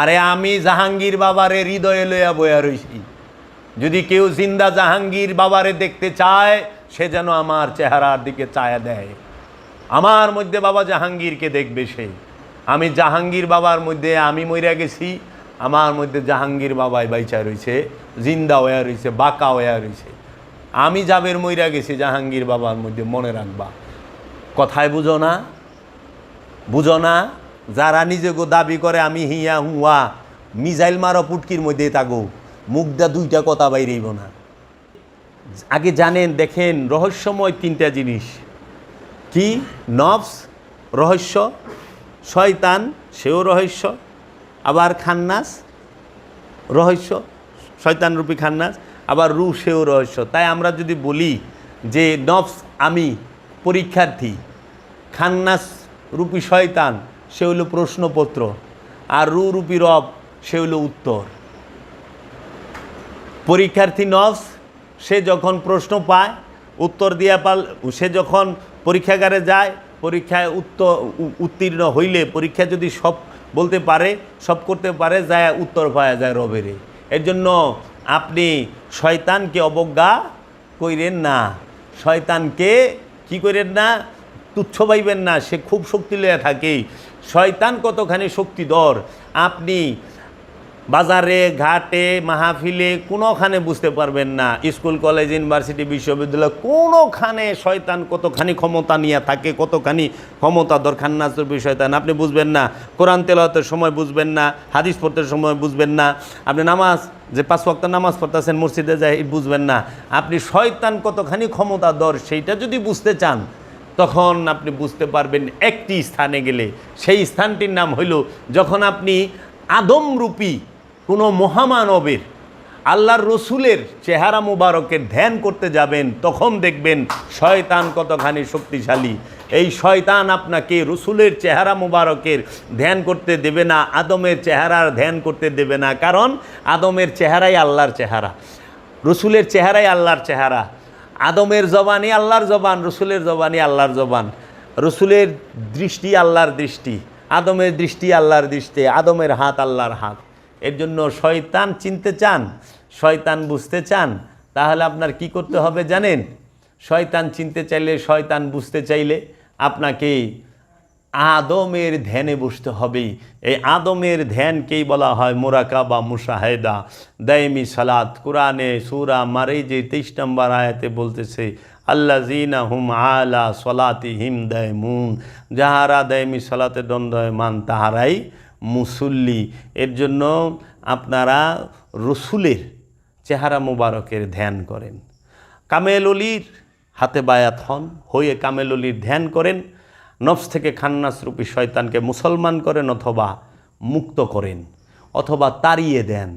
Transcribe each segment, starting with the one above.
আরে আমি জাহাঙ্গীর বাবারে হৃদয়ে লইয়া বয়া রইছি। যদি কেউ জিন্দা জাহাঙ্গীর বাবারে দেখতে চায়, সে যেন আমার চেহারার দিকে চায়া দেয়। আমার মধ্যে বাবা জাহাঙ্গীরকে দেখবে সে। আমি জাহাঙ্গীর বাবার মধ্যে আমি মইরা গেছি, আমার মধ্যে জাহাঙ্গীর বাবাই বাইচা রয়েছে জিন্দা হয়ে রয়েছে বাঁকা হয়ে রয়েছে আমি যাবের মইরা গেছি, জাহাঙ্গীর বাবার মধ্যে মনে রাখবা। কথায় বুঝো না বুঝো না যারা নিজেকে দাবি করে, আমি হিয়া হুয়া, মিজাইল মারো পুটকির মধ্যে থাকো মুখদা দুইটা কথা বাইরেইব না। আগে জানেন, দেখেন, রহস্যময় তিনটা জিনিস। কি? নফস, রহস্য, শয়তান, সেও রহস্য, আবার খান্নাস, রহস্য, শয়তানরূপী খান্নাস, আবার রু সেও রহস্য। তাই আমরা যদি বলি যে নফস আমি পরীক্ষার্থী, খান্নাস রূপী শয়তান সে হলো প্রশ্নপত্র। আর রু রূপী রব, সে হলো উত্তর। পরীক্ষার্থী নফস, সে যখন প্রশ্ন পায়, উত্তর দিয়া পাল, সে যখন পরীক্ষাগারে যায়, পরীক্ষায় উত্তর উত্তীর্ণ হইলে, পরীক্ষা যদি সব বলতে পারে, সব করতে পারে, যায় উত্তর পাওয়া যায় রবেরে এর জন্য আপনি শয়তানকে অবজ্ঞা কইরেন না। শয়তানকে কি করেন না? তুচ্ছ পাইবেন না। সে খুব শক্তি লইয়া থাকে। শয়তান কতখানি শক্তিধর? আপনি বাজারে, ঘাটে, মাহফিলে কোনোখানে বুঝতে পারবেন না। স্কুল, কলেজ, ইউনিভার্সিটি, বিশ্ববিদ্যালয় কোনোখানে শয়তান কতখানি ক্ষমতা নিয়ে থাকে, কতখানি ক্ষমতা দরকার নাচরবি শয়তান। আপনি বুঝবেন না। কোরআন তেলাওয়াতের সময় বুঝবেন না, হাদিস পড়তে সময় বুঝবেন না। আপনি নামাজ, যে পাঁচ ওয়াক্ত নামাজ পড়তেছেন মসজিদে যায় বুঝবেন না। আপনি শয়তান কতখানি ক্ষমতা দর সেইটা যদি বুঝতে চান তখন আপনি বুঝতে পারবেন একটি স্থানে গেলে সেই স্থানটির নাম হইল যখন আপনি আদমরূপী কোনো মহামানবের, আল্লাহর রসুলের চেহারা মুবারকের ধ্যান করতে যাবেন, তখন দেখবেন শয়তান কতখানি শক্তিশালী। এই শয়তান আপনাকে রসুলের চেহারা মুবারকের ধ্যান করতে দেবে না, আদমের চেহারার ধ্যান করতে দেবে না। কারণ আদমের চেহারাই আল্লাহর চেহারা, রসুলের চেহারাই আল্লাহর চেহারা। আদমের জবানই আল্লাহর জবান, রসুলের জবানই আল্লাহর জবান। রসুলের দৃষ্টি আল্লাহর দৃষ্টি, আদমের দৃষ্টি আল্লাহর দৃষ্টি, আদমের হাত আল্লাহর হাত। এর জন্য শয়তান চিনতে চান, শয়তান বুঝতে চান, তাহলে আপনার কি করতে হবে জানেন? শয়তান চিনতে চাইলে, শয়তান বুঝতে চাইলে আপনাকে আদমের ধ্যানে বসতে হবে এই আদমের ধ্যানকেই বলা হয় মোরাকা বা মুশাহেদা। দায়মি সালাত, কোরআনে সুরা মারে যে তেইশ নম্বর আয়াতে বলতেছে আল্লা জিনা হুম আলা সলাতি হিম দেয় মুন যাহারা দায়মি সালাতে দণ্ডয়মান, তাহারাই মুসল্লি। এর জন্য আপনারা রসুলের চেহারা মুবারকের ধ্যান করেন। কামেল অলির হাতে বায়াত হন। হয়ে কামেল অলির ধ্যান করেন। নফস থেকে খান্নাসরূপী শয়তানকে মুসলমান করেন অথবা মুক্ত করেন, অথবা তাড়িয়ে দেন।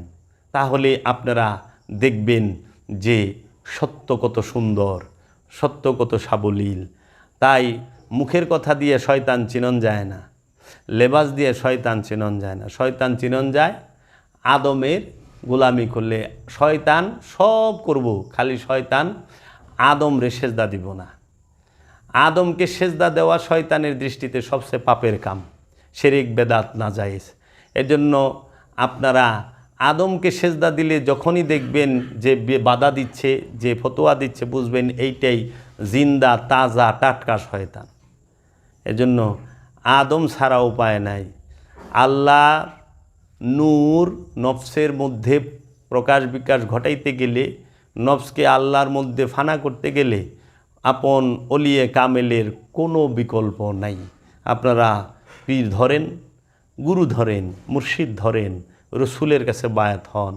তাহলে আপনারা দেখবেন যে সত্য কত সুন্দর, সত্য কত সাবলীল। তাই মুখের কথা দিয়ে শয়তান চিনন যায় না, লেবাস দিয়ে শয়তান চিনন যায় না। শয়তান চিনন যায় আদমের গোলামি করলে, শয়তান সব করব, খালি শয়তান আদম রে সেজদা দিব না। আদমকে সেজদা দেওয়া শয়তানের দৃষ্টিতে সবচেয়ে পাপের কাম। শেরিক, বেদাত না যায়জ এর জন্য আপনারা আদমকে সেজদা দিলে যখনই দেখবেন যে বাধা দিচ্ছে, যে ফতোয়া দিচ্ছে, বুঝবেন এইটাই জিন্দা, তাজা, টাটকা শয়তান। এজন্য আদম ছাড়া উপায় নাই। আল্লাহ নূর নফসের মধ্যে প্রকাশ বিকাশ ঘটাইতে গেলে, নফসকে আল্লাহর মধ্যে ফানা করতে গেলে আপন অলিয়ে কামেলের কোনো বিকল্প নাই। আপনারা পীর ধরেন, গুরু ধরেন, মুর্শিদ ধরেন, রসুলের কাছে বায়াত হন,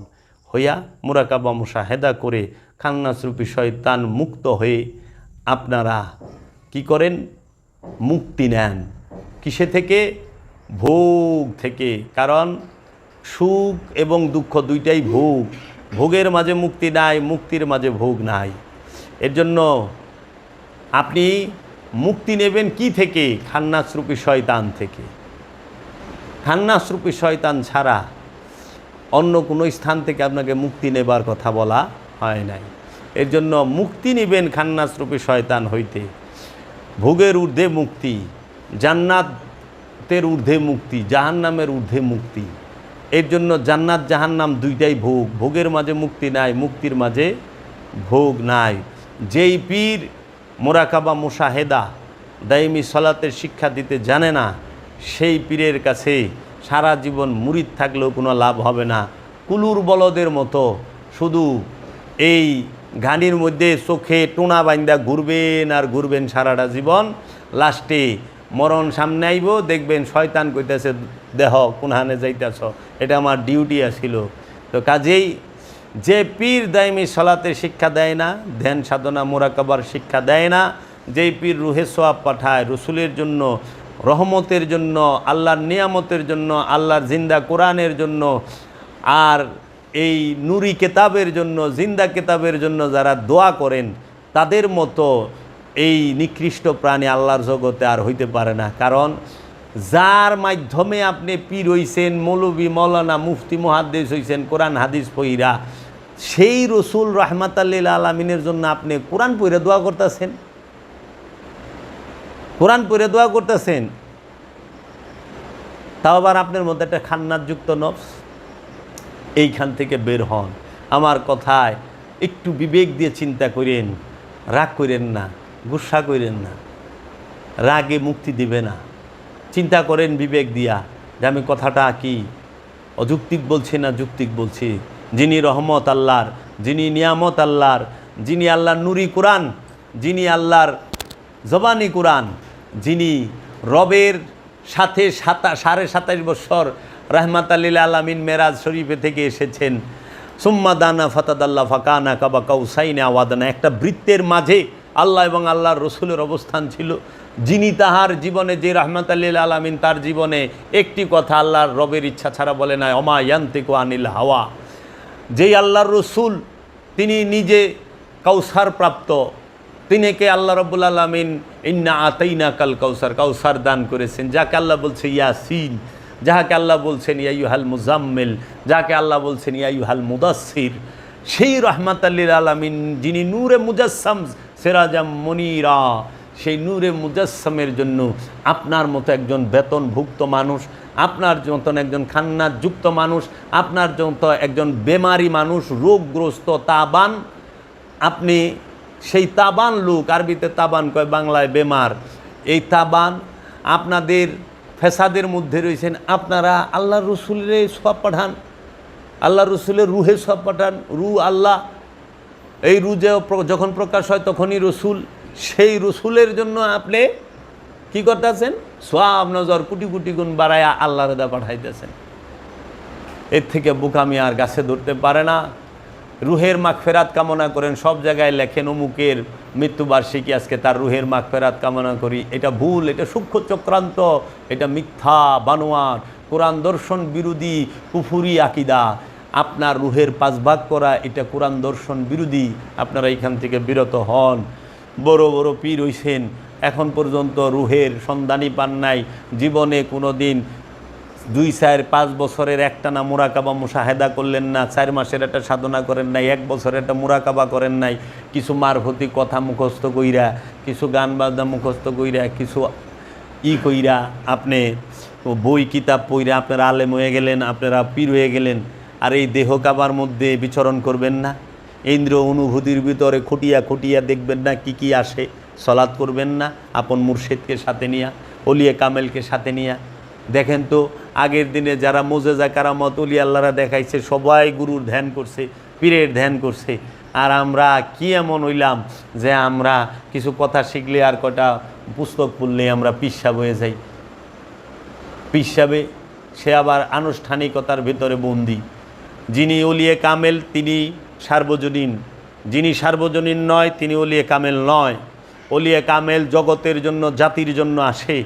হইয়া মুরাকাবা মুশাহেদা করে খান্নাসরূপী শয়তান মুক্ত হয়ে আপনারা কি করেন? মুক্তি নেন। কিসে থেকে? ভোগ থেকে। কারণ সুখ এবং দুঃখ দুইটাই ভোগ। ভোগের মাঝে মুক্তি নাই, মুক্তির মাঝে ভোগ নাই। এর জন্য আপনি মুক্তি নেবেন কি থেকে? খান্নাসরূপী শয়তান থেকে। খান্নাসরূপী শয়তান ছাড়া অন্য কোনো স্থান থেকে আপনাকে মুক্তি নেবার কথা বলা হয় নাই। এর জন্য মুক্তি নেবেন খান্নাসরূপী শয়তান হইতে। ভোগের ঊর্ধ্বে মুক্তি, জান্নাতের ঊর্ধ্বে মুক্তি, জাহান্নামের ঊর্ধ্বে মুক্তি। এর জন্য জান্নাত, জাহান্নাম দুইটাই ভোগ। ভোগের মাঝে মুক্তি নাই, মুক্তির মাঝে ভোগ নাই। যেই পীর মোরাকাবা মুশাহেদা দাইমি সলাতের শিক্ষা দিতে জানে না, সেই পীরের কাছে সারা জীবন মুরিদ থাকলেও কোনো লাভ হবে না। কুলুর বলদের মতো শুধু এই ঘানির মধ্যে চোখে টোনা বাইন্দা ঘুরবেন আর ঘুরবেন সারাটা জীবন। লাস্টে মরণ সামনে আইব, দেখবেন শয়তান কইতেছে, দেহ কোনহানে যাইতেছ? এটা আমার ডিউটি আছিল। তো কাজেই যে পীর দায়মি সলাতে শিক্ষা দেয় না, ধ্যান সাধনা মোরাকাবার শিক্ষা দেয় না, যেই পীর রুহে সোয়াব পাঠায় রসুলের জন্য, রহমতের জন্য, আল্লাহর নিয়ামতের জন্য, আল্লাহর জিন্দা কোরআনের জন্য, আর এই নুরি কেতাবের জন্য, জিন্দা কেতাবের জন্য যারা দোয়া করেন, তাদের মতো এই নিকৃষ্ট প্রাণী আল্লাহর জগতে আর হইতে পারে না। কারণ যার মাধ্যমে আপনি পীর হইছেন, মৌলবী, মৌলানা, মুফতি মহাদ্দেশ হইছেন, কোরআন, হাদিস পইরা সেই রসুল রহমাতাল্লিল আলমিনের জন্য আপনি কোরআন পইরা দোয়া করতেছেন? কোরআন পড়ে দোয়া করতেছেন? তাও আবার আপনার মধ্যে একটা খান্নাতযুক্ত নফস? এইখান থেকে বের হন। আমার কথায় একটু বিবেক দিয়ে চিন্তা করেন। রাগ করেন না, গুসা করেন না। রাগে মুক্তি দিবে না। চিন্তা করেন বিবেক দিয়া যে আমি কথাটা কি? অযৌক্তিক বলছি না যুক্তিক বলছি? যিনি রহমত আল্লাহর, যিনি নিয়ামত আল্লাহর, যিনি আল্লাহর নুরি কোরআন, যিনি আল্লাহর জবানি কোরআন, যিনি রবের সাথে সাতা, সাড়ে সাতাশ বছর রহমাত আল্লিল আলমিন মেরাজ শরীফে থেকে এসেছেন। সুম্মা দানা ফাতাদাল্লা ফাকানা কাবা কাউসাইনা আওয়াদানা একটা বৃত্তের মাঝে আল্লাহ এবং আল্লাহর রসুলের অবস্থান ছিল। যিনি তাহার জীবনে, যে রহমত আল্লিল আলমিন তার জীবনে একটি কথা আল্লাহর রবের ইচ্ছা ছাড়া বলে নাই, অমা ইয়ান্তিকু আনিল হাওয়া। যেই আল্লাহর রসুল, তিনি নিজে কাউসার প্রাপ্ত তিনিকে আল্লাহ রব্বুল আলমিন, ইন্না আতাইনা কাল কাউসার কাউসার দান করেছেন। যাকে আল্লাহ বলছে ইয়াসিন, যাহাকে আল্লাহ বলছেন ইয়াইহাল মুজাম্মেল, যাকে আল্লাহ বলছেন ইয়াইহাল মুদাসির সেই রহমাত আল্লিল আলমিন, যিনি নূরে মুজাসসাম, সেরাজাম মনিরা, সেই নূরে মুজাসসামের জন্য আপনার মতো একজন বেতনভুক্ত মানুষ আপনার মতন একজন খান্নাযুক্ত মানুষ, আপনার মতো একজন বেমারি মানুষ, রোগগ্রস্ত, তাবান। আপনি সেই তাবান লোক, আরবিতে তাবান কয়, বাংলায় বেমার। এই তাবান আপনাদের ফেসাদের মধ্যে রয়েছেন, আপনারা আল্লাহ রসুলের সব পাঠান। আল্লাহ রসুলের রুহে সব পাঠান, রু আল্লাহ। এই রু যখন প্রকাশ হয় তখনই রসুল। সেই রসুলের জন্য আপনি কি করতেছেন? সব নজর কোটি কোটি গুণ বাড়ায় আল্লাহ রেদা পাঠাইতেছেন। এর থেকে বুকামি আর গাছে ধরতে পারে না। রুহের মাখ ফেরাত কামনা করেন, সব জায়গায় লেখেন অমুকের মৃত্যুবার্ষিকী, আজকে তার রুহের মাখ ফেরাত কামনা করি। এটা ভুল, এটা সূক্ষ্ম চক্রান্ত, এটা মিথ্যা বানোয়ার কোরআন দর্শন বিরোধী, কুফুরি আকিদা। আপনার রুহের পাঁচ ভাগ করা, এটা কোরআন দর্শন বিরোধী। আপনারা এখান থেকে বিরত হন। বড় বড় পীর হইছেন এখন পর্যন্ত রুহের সন্ধানই পান নাই। জীবনে কোনো দিন দুই, চার, পাঁচ বছরের একটা না মুরাকাবা মুশাহেদা করলেন না, চার মাসের একটা সাধনা করেন নাই, এক বছরের একটা মুরাকাবা করেন নাই। কিছু মারফতি কথা মুখস্থ কইরা, কিছু গান বাজনা মুখস্থ কইরা, কিছু ই কইরা আপনি বই, কিতাব পইরা আপনারা আলেম হয়ে গেলেন, আপনারা পীর হয়ে গেলেন। আর এই দেহ কাবার মধ্যে বিচরণ করবেন না। ইন্দ্র অনুভূতির ভিতরে খুটিয়া খুটিয়া দেখবেন না কি কি আসে। সলাৎ করবেন না, আপন মুর্শেদকে সাথে নিয়া অলিয়ে কামেলকে সাথে নিয়া। দেখেন তো, আগের দিনে যারা মোজেজা কারামত অলি আল্লাহরা দেখাইছে, সবাই গুরুর ধ্যান করছে, পীরের ধ্যান করছে। আর আমরা কি এমন হইলাম যে আমরা কিছু কথা শিখলে আর কটা পুস্তক পড়লে আমরা পিসাব হয়ে যাই। পিসাবে সে আবার আনুষ্ঠানিকতার ভিতরে বন্দি। যিনি অলিয়ে কামেল, তিনি সার্বজনীন। যিনি সার্বজনীন নয়, তিনি অলিয়ে কামেল নয়। অলিয়ে কামেল জগতের জন্য, জাতির জন্য আসে।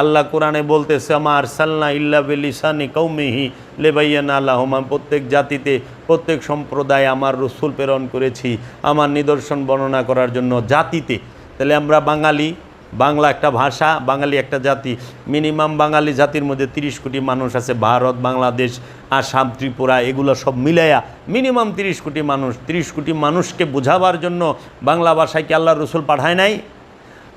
আল্লাহ কোরআনে বলতেছে আমার সাল্লা ইল্লা বিলিসানি কৌমিহি লেবাইয়ান আল্লাহমা প্রত্যেক জাতিতে, প্রত্যেক সম্প্রদায় আমার রসুল প্রেরণ করেছি, আমার নিদর্শন বর্ণনা করার জন্য জাতিতে। তাহলে আমরা বাঙালি, বাংলা একটা ভাষা, বাঙালি একটা জাতি। মিনিমাম বাঙালি জাতির মধ্যে তিরিশ কোটি মানুষ আছে, ভারত, বাংলাদেশ, আসাম, ত্রিপুরা, এগুলো সব মিলাইয়া মিনিমাম তিরিশ কোটি মানুষ। তিরিশ কোটি মানুষকে বোঝাবার জন্য বাংলা ভাষায় কি আল্লাহ রসুল পাঠায় নাই?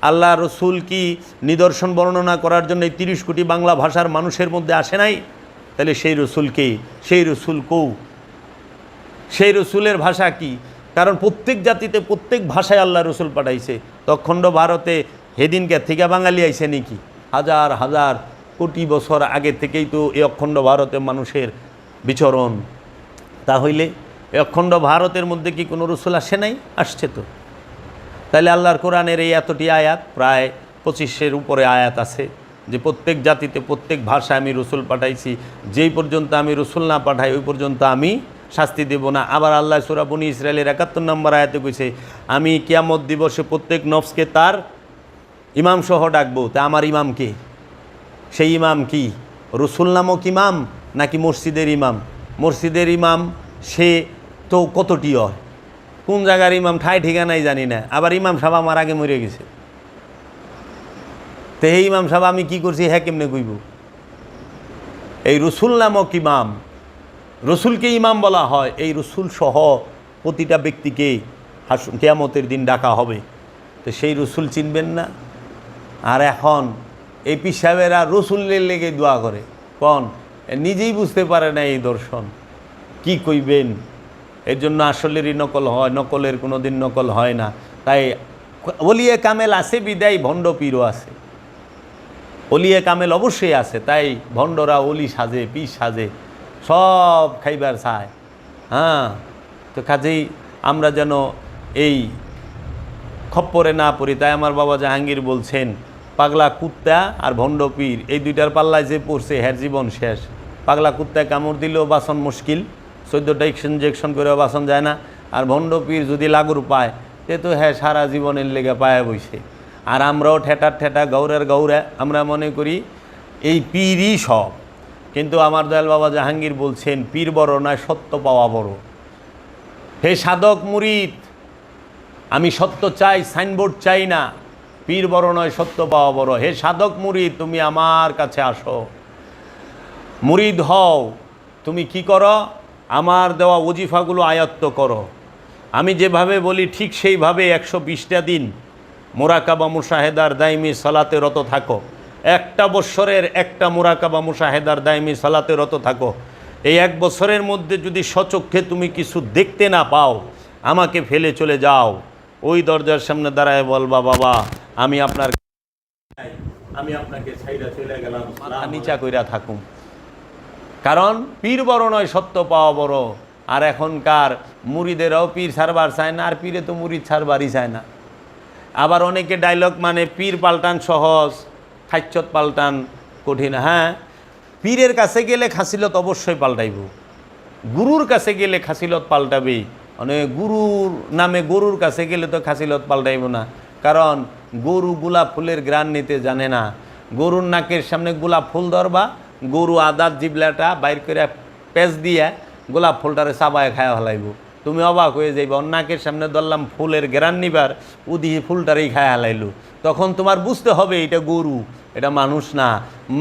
আল্লাহ রসুল কি নিদর্শন বর্ণনা করার জন্য এই তিরিশ কোটি বাংলা ভাষার মানুষের মধ্যে আসে নাই? তাহলে সেই রসুলকে সেই রসুল কৌ সেই রসুলের ভাষা কি? কারণ প্রত্যেক জাতিতে প্রত্যেক ভাষায় আল্লাহ রসুল পাঠাইছে। তখণ্ড ভারতে হেদিনকে থেকে বাঙালি আইছে নাকি? হাজার হাজার কোটি বছর আগে থেকেই তো এই অখণ্ড ভারতে মানুষের বিচরণ। তাহলে এই অখণ্ড ভারতের মধ্যে কি কোনো রসুল আসে নাই? আসছে তো। তাহলে আল্লাহর কোরআনের এই এতটি আয়াত, প্রায় পঁচিশের উপরে আয়াত আছে যে প্রত্যেক জাতিতে, প্রত্যেক ভাষায় আমি রসুল পাঠাইছি, যেই পর্যন্ত আমি রসুল না পাঠাই, ওই পর্যন্ত আমি শাস্তি দেব না। আবার আল্লাহ সুরাবনি ইসরায়েলের একাত্তর নম্বর আয়াতে কইছে, আমি কিয়ামত দিবসে প্রত্যেক নফসকে তার ইমাম সহ ডাকবো। তা আমার ইমাম কে? সেই ইমাম কি? রসুল নামক ইমাম নাকি মসজিদের ইমাম? মসজিদের ইমাম সে তো কতটি হয়? কোন জায়গার ইমাম ঠাই ঠিকানাই জানি না। আবার ইমাম সাহেব আমার আগে মরে গেছে। তো এই ইমাম সাহেব আমি কি করছি হ্যাঁ কেমনে কইব? এই রসুল নামক ইমাম, রসুলকে ইমাম বলা হয়। এই রসুল সহ প্রতিটা ব্যক্তিকে হাস, কেয়ামতের দিন ডাকা হবে। তো সেই রসুল চিনবেন না। আর এখন এই সাহেবেরা রসুলের লেগে দোয়া করে। কন নিজেই বুঝতে পারে না এই দর্শন। কি কইবেন? এর জন্য আসলেরই নকল হয়, নকলের কোনো দিন নকল হয় না। তাই অলিয়ে কামেল আছে, বিদায় ভণ্ড পীরও আছে। অলিয়ে কামেল অবশ্যই আছে, তাই ভণ্ডরা অলি সাজে পিস সাজে, সব খাইবার চায়। হ্যাঁ তো কাজেই আমরা যেন এই খপ্পরে না পড়ি। তাই আমার বাবা জাহাঙ্গীর বলছেন, পাগলা কুত্তা আর ভণ্ড পীর, এই দুইটার পাল্লায় যে পড়ছে হ্যার জীবন শেষ। পাগলা কুত্তায় কামড় দিলেও বাসন মুশকিল। চোদ্দোটা ইঞ্জেকশন করেও বাসন যায় না। আর ভণ্ড পীর যদি লাগুর পায় তে তো হ্যাঁ সারা জীবনের লেগে পায়ে বইছে। আর আমরাও ঠেটার ঠেটা, গৌরের গৌরে, আমরা মনে করি এই পীরই সব। কিন্তু আমার দয়াল বাবা জাহাঙ্গীর বলছেন, পীর বড় নয়, সত্য পাওয়া বড়। হে সাধক মুরিদ, আমি সত্য চাই, সাইনবোর্ড চাই না। পীর বড় নয়, সত্য পাওয়া বড়। হে সাধক মুরিদ, তুমি আমার কাছে আসো। মুরিদ হও, তুমি কি করো? আমার দেওয়া ওজিফাগুলো আয়ত্ত করো। আমি যেভাবে বলি, ঠিক সেইভাবে একশো বিশটা দিন মোরাকাবা মুশাহেদার দায়মি সালাতে রত থাকো। একটা বৎসরের একটা মোরাকাবা মুশাহেদার দায়মি সালাতে রত থাকো। এই এক বছরের মধ্যে যদি সচক্ষে তুমি কিছু দেখতে না পাও, আমাকে ফেলে চলে যাও। ওই দরজার সামনে দাঁড়ায় বলবা বাবা আমি আপনার আমি আপনাকে ছাইরা চলে গেলাম। নিচা কইরা থাকুম। কারণ পীর বড় নয়, সত্য পাওয়া বড়। আর এখনকার মুড়িদেরও পীর ছাড়বার চায় না, আর পীরে তো মুড়িদ ছাড়বারই চায় না। আবার অনেকে ডায়লগ মানে পীর পাল্টান সহজ, খাচ্ছত পাল্টান কঠিন। হ্যাঁ পীরের কাছে গেলে খাসিলত অবশ্যই পাল্টাইব। গুরুর কাছে গেলে খাসিলত পাল্টাবে। মানে গুরুর নামে গরুর কাছে গেলে তো খাসিলত পাল্টাইব না। কারণ গরু গোলাপ ফুলের গ্রান নিতে জানে না। গরুর নাকের সামনে গোলাপ ফুল ধরবা গরু আদার জিবলাটা বাইর করে পেঁচ দিয়ে গোলাপ ফুলটারে চাবায় খায়া হলাইব তুমি অবাক হয়ে যাইব নাকের সামনে ধরলাম ফুলের গ্রান নিবার উদি ফুলটারেই খায়া হালাইলো তখন তোমার বুঝতে হবে এটা গরু, এটা মানুষ না।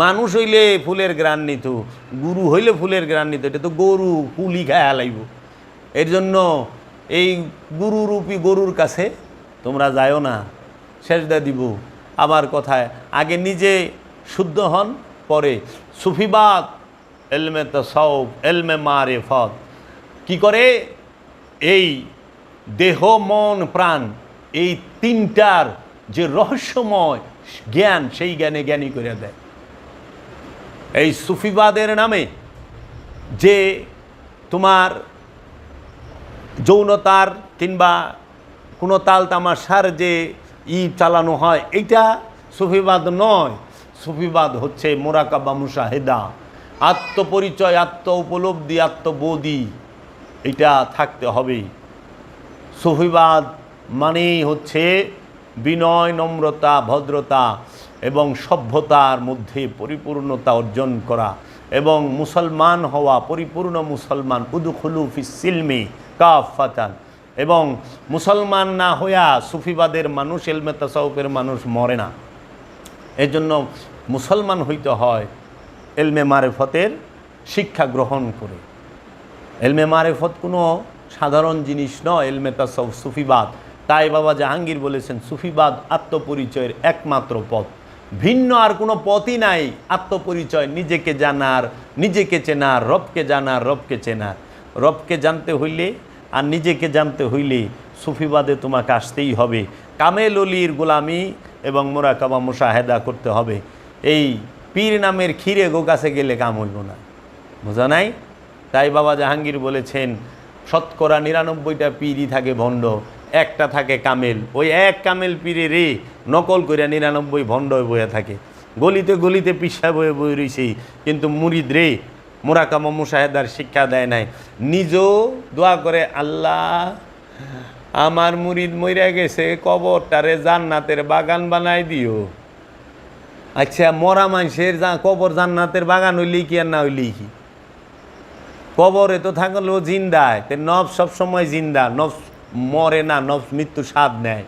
মানুষ হইলে ফুলের গ্রান নিত, গুরু হইলে ফুলের গ্রান নিত, এটা তো গরু ফুলই খায়া হালাইব এর জন্য এই গুরুরূপী গরুর কাছে তোমরা যাও না, সেজদা দিব। আমার কথায়, আগে নিজে শুদ্ধ হন, পরে সুফিবাদ এলমে তসৌফ এলমে মারে ফদ কি করে? এই দেহ, মন, প্রাণ, এই তিনটার যে রহস্যময় জ্ঞান, সেই জ্ঞানে জ্ঞানী করে দেয়। এই সুফিবাদের নামে যে তোমার যৌনতার কিংবা কোনো তাল তামাশার যে ই চালানো হয়, এইটা সুফিবাদ নয়। সুফিবাদ হচ্ছে মোরাকাবা মুশাহেদা, আত্মপরিচয় আত্ম উপলব্ধি আত্মবোধি, এটা থাকতে হবে। সুফিবাদ মানেই হচ্ছে বিনয়, নম্রতা, ভদ্রতা এবং সভ্যতার মধ্যে পরিপূর্ণতা অর্জন করা এবং মুসলমান হওয়া, পরিপূর্ণ মুসলমান, উদুখুলু ফিসিলমি কাফাতান এবং মুসলমান না হইয়া সুফিবাদের মানুষ, এলমে তাসাউফের মানুষ মরে না। এর জন্য মুসলমান হইতে হয় এলমে মারেফতের শিক্ষা গ্রহণ করে। এলমে মারেফত কোনো সাধারণ জিনিস নয়, এলমে তাসব সুফিবাদ। তাই বাবা জাহাঙ্গীর বলেছেন, সুফিবাদ আত্মপরিচয়ের একমাত্র পথ। ভিন্ন আর কোনো পথই নাই আত্মপরিচয়, নিজেকে জানার, নিজেকে চেনার, রবকে জানার, রবকে চেনার। রবকে জানতে হইলে আর নিজেকে জানতে হইলে সুফিবাদে তোমাকে আসতেই হবে। কামেল অলির গোলামি এবং মোরাকাবা মোশাহেদা করতে হবে। এই পীর নামের ক্ষীরে গো কাছে গেলে কাম হইব না। বোঝা নাই? তাই বাবা জাহাঙ্গীর বলেছেন, শতকরা নিরানব্বইটা পীরই থাকে ভণ্ড, একটা থাকে কামেল। ওই এক কামেল পীরে রে নকল করে নিরানব্বই ভণ্ড বয়ে থাকে। গলিতে গলিতে পিসা বয়ে বয়ে রয়েছে কিন্তু মুরিদ রে মোরাকামা মুশাহেদার শিক্ষা দেয় নাই। নিজেও দোয়া করে আল্লাহ আমার মুরিদ মইরা গেছে, কবরটারে জান্নাতের বাগান বানাই দিও। আচ্ছা মরা মানুষের কবর জান্নাতের বাগান হইলেই কি আর না হইলেই কি? কবরে তো থাকলেও জিন্দায় তে নব সবসময় জিন্দা নব মরে না নব মৃত্যু স্বাদ নেয়।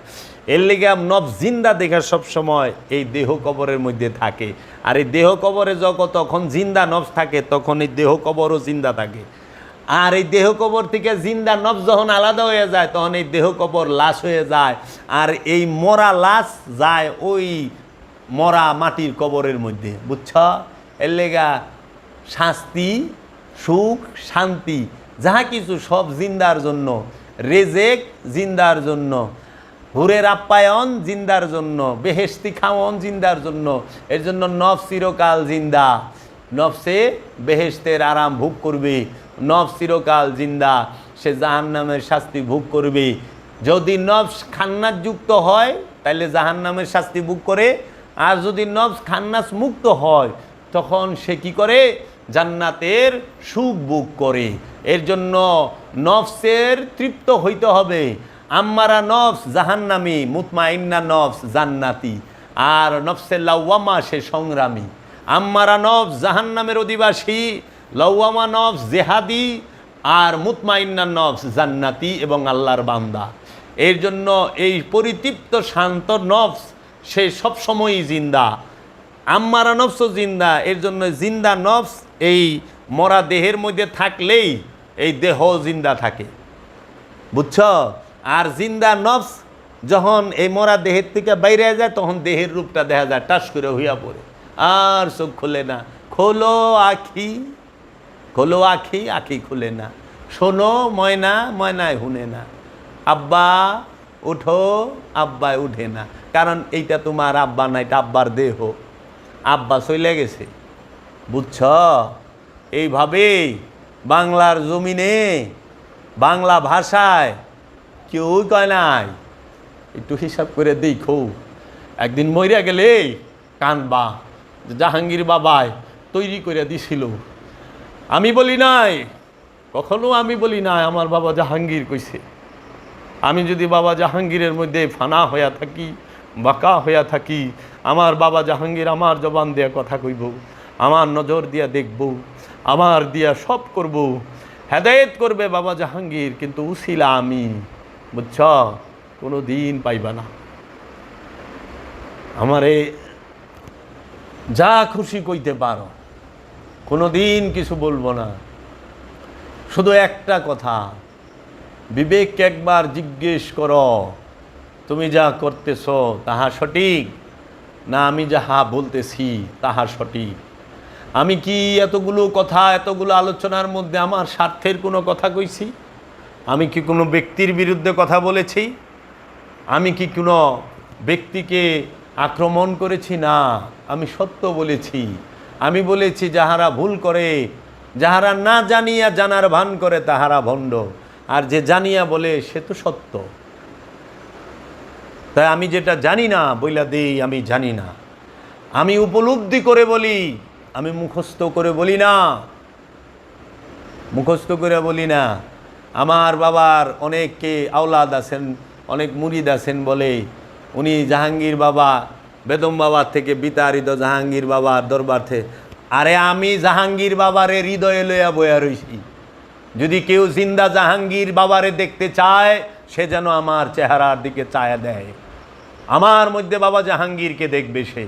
এর লেগে নব জিন্দা দেখা সবসময় এই দেহ কবরের মধ্যে থাকে। আর এই দেহ কবরে যখন তখন জিন্দা নবস থাকে, তখন এই দেহ কবরও জিন্দা থাকে। আর এই দেহ কবর থেকে জিন্দা নব যখন আলাদা হয়ে যায়, তখন এই দেহ কবর লাশ হয়ে যায়। আর এই মরা লাশ যায় ওই মরা মাটির কবরের মধ্যে, বুঝছ? এর লেগা শাস্তি, সুখ, শান্তি, যাহা কিছু সব জিন্দার জন্য, রেজেক জিন্দার জন্য, হুরের আপ্যায়ন জিন্দার জন্য বেহেস্তি খাওয়ন জিন্দার জন্য, এর জন্য নফ চিরকাল জিন্দা। নফসে বেহেস্তের আরাম ভোগ করবে। নফ চিরকাল জিন্দা, সে জাহান নামের শাস্তি ভোগ করবে। যদি নফস খান্নাস যুক্ত হয় তাহলে জাহান নামের শাস্তি ভোগ করে। আর যদি নফস খান্নাস মুক্ত হয়, তখন সে কি করে? জান্নাতের সুখ ভোগ করে। এর জন্য নফসের তৃপ্ত হইতে হবে। আম্মারা নফস জাহান্নামি, মুতমাইন্না নফস জান্নাতি। আর নফসে লাউয়ামা সে সংগ্রামী। আম্মারা নফস জাহান্নামের অধিবাসী, লাউয়ামা নফস জেহাদি আর মুতমাইন্না নফস জান্নাতি এবং আল্লাহর বান্দা। এর জন্য এই পরিতৃপ্ত শান্ত নফস, সে সবসময়ই জিন্দা। আম্মারা নফস জিন্দা, এর জন্য জিন্দা নফস এই মরা দেহের মধ্যে থাকলেই এই দেহ জিন্দা থাকে। বুঝছ? আর জিন্দা নফস যখন এই মরা দেহের থেকে বাইরে যায়, তখন দেহের রূপটা দেখা যায়, টাস করে হইয়া পড়ে। আর চোখ খুলে না। খোলো আখি খোলো আখি আখি খুলে না। শোনো ময়না, ময়নায় হুনে না। আব্বা উঠো আব্বায় উঠে না। কারণ এইটা তোমার আব্বা না, এটা আব্বার দেহ। আব্বা চলে গেছে। বুঝছ? এইভাবেই বাংলার জমিনে, বাংলা ভাষায় কেউই কয় নাই, একটু হিসাব করে দেখো। একদিন মরিয়া গেলে কানবা। জাহাঙ্গীর বাবায় তৈরি করে দিছিল। আমি বলি নাই, কখনো আমি বলি নাই, আমার বাবা জাহাঙ্গীর কইছে। আমি যদি বাবা জাহাঙ্গীরের মধ্যে ফানা হইয়া থাকি, বাঁকা হইয়া থাকি, আমার বাবা জাহাঙ্গীর আমার জবান দিয়া কথা কইব, আমার নজর দিয়া দেখব, আমার দিয়া সব করব, হেদায়েত করবে বাবা জাহাঙ্গীর, কিন্তু উসিলা আমি, বুঝছ? কোনো দিন পাইবা না। আমারে যা খুশি কইতে পারো। কোনো দিন কিছু বলব না। শুধু একটা কথা, বিবেককে একবার জিজ্ঞেস করো, তুমি যা করতেছ তাহা সঠিক না আমি যাহা বলতেছি তাহা সঠিক? আমি কি এতগুলো কথা, এতগুলো আলোচনার মধ্যে আমার স্বার্থের কোনো কথা কইছি? আমি কি কোনো ব্যক্তির বিরুদ্ধে কথা বলেছি? আমি কি কোনো ব্যক্তিকে আক্রমণ করেছি না, আমি সত্য বলেছি। আমি বলেছি, যাহারা ভুল করে, যাহারা না জানিয়া জানার ভান করে, তাহারা ভণ্ড। আর যে জানিয়া বলে, সে তো সত্য। তাই আমি যেটা জানি না, বইলা দেই, আমি জানি না। আমি উপলব্ধি করে বলি, আমি মুখস্থ করে বলি না। মুখস্থ করে বলি না। আমার বাবার অনেককে আওলাদ আছেন, অনেক মুরিদ আছেন বলে উনি জাহাঙ্গীর বাবা, বেদম বাবার থেকে বিতাড়িত জাহাঙ্গীর বাবার দরবার থেকে। আরে আমি জাহাঙ্গীর বাবারে হৃদয়ে লইয়া বয়া রইছি। যদি কেউ জিন্দা জাহাঙ্গীর বাবারে দেখতে চায়, সে যেন আমার চেহারার দিকে চায়া দেয়। আমার মধ্যে বাবা জাহাঙ্গীরকে দেখবে সে।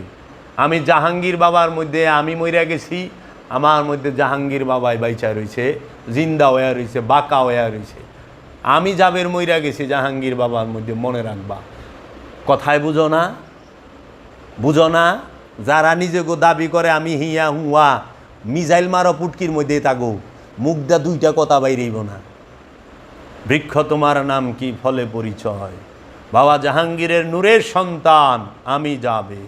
আমি জাহাঙ্গীর বাবার মধ্যে আমি মইরা গেছি, আমার মধ্যে জাহাঙ্গীর বাবাই বাইচা রয়েছে জিন্দা হয়ে রয়েছে বাঁকা হয়ে রয়েছে আমি যাবের মইরা গেছি জাহাঙ্গীর বাবার মধ্যে, মনে রাখবা। কথায় বুঝো না বুঝো না, যারা নিজেকে দাবি করে আমি হিয়া হুয়া, মিজাইল মারো পুটকির মধ্যে থাকো মুখদা দুইটা কথা বাইরেইব না। বৃক্ষ তোমার নাম কি ফলে পরিচয়? বাবা জাহাঙ্গীরের নূরের সন্তান আমি যাবে।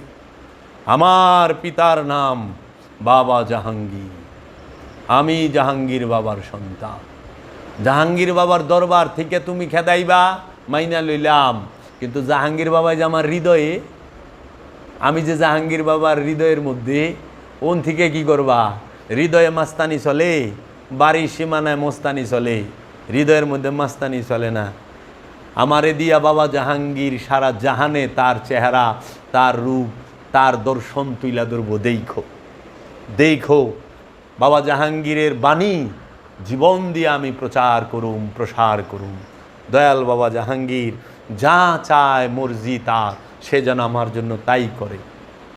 আমার পিতার নাম বাবা জাহাঙ্গীর। আমি জাহাঙ্গীর বাবার সন্তান। জাহাঙ্গীর বাবার দরবার থেকে তুমি খেদাইবা, মাইনা লইলাম। কিন্তু জাহাঙ্গীর বাবা যে আমার হৃদয়ে, আমি যে জাহাঙ্গীর বাবার হৃদয়ের মধ্যে ওন থেকে কি করবা? হৃদয়ে মাস্তানি চলে, বাড়ির সীমানায় মস্তানি চলে, হৃদয়ের মধ্যে মাস্তানি চলে না। আমারে দিয়া বাবা জাহাঙ্গীর সারা জাহানে তার চেহারা, তার রূপ, তার দর্শন তুইলা ধরব, দেখো দেখো। বাবা জাহাঙ্গীরের বাণী, জীবন দিয়ে আমি প্রচার করুম, প্রসার করুম। দয়াল বাবা জাহাঙ্গীর যা চায় মর্জি তা সে যেন আমার জন্য তাই করে।